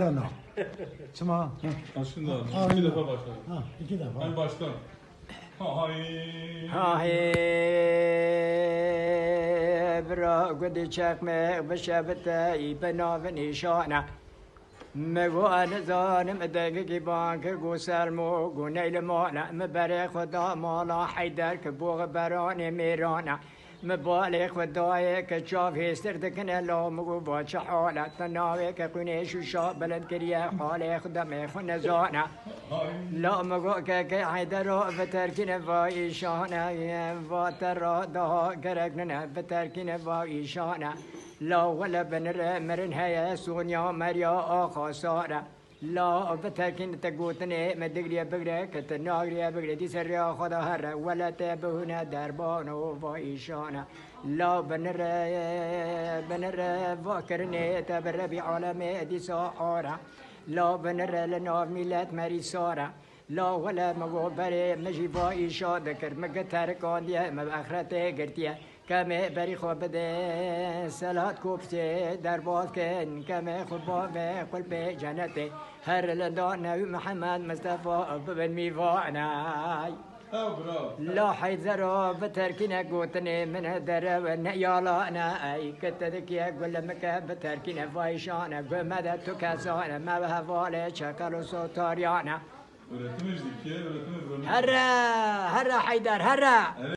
Lan o. Çıma. Başkan da aldım. İki defa başladım. Ha, iki defa. Hadi baştan. Hayır. Hayır. Bırak gidi çekme bişebete ibna ve nişana. مگو آن زانم دقیقی ki گو سرمو گو نیل مانا مبره خدا مالا حیدر که بوغ بران میرانا مبالغ و دایه که چاف هستر دکنه لامگو با چه حالت تناوه که قنیش و شاب بلد کریه حال خدا میخو نزانه لامگو که که حیدرو و ترکین و ایشانه و تراده گرگنه نه بترکی و ایشانه. لاغل ولا بنر مرن هيا سونيا مريا آخا ساره. لا بتركين تقوتني مدقريا بقرا كتناغريا بقرا دي سريا خدا هر ولا تبهنا دربانو فايشانا لا بنر بنر فاكرني تبر بعالمي دي ساحارة لا بنر لنا ميلاد مري سارة. لا ولا مغو بري مجي فايشا ذكر مقتر كون دي ما بأخرته قرتيه كما بري خو بده صلاة كوبتي دربات كن. كما خبا ما قل بجنتي هر لدان نبي محمد مصطفى بن ميفانا. لا حيدرو بتركنا قوتني من درب يالا أنا أي كتدك يا قول مكا بتركنا فايشانا. قول مدى تكاسانا ما بها فالي شكلو صوتاريانا Öğretmeniz Türkiye öğretmeniz. Herra, herra Haydar, herra. Evet.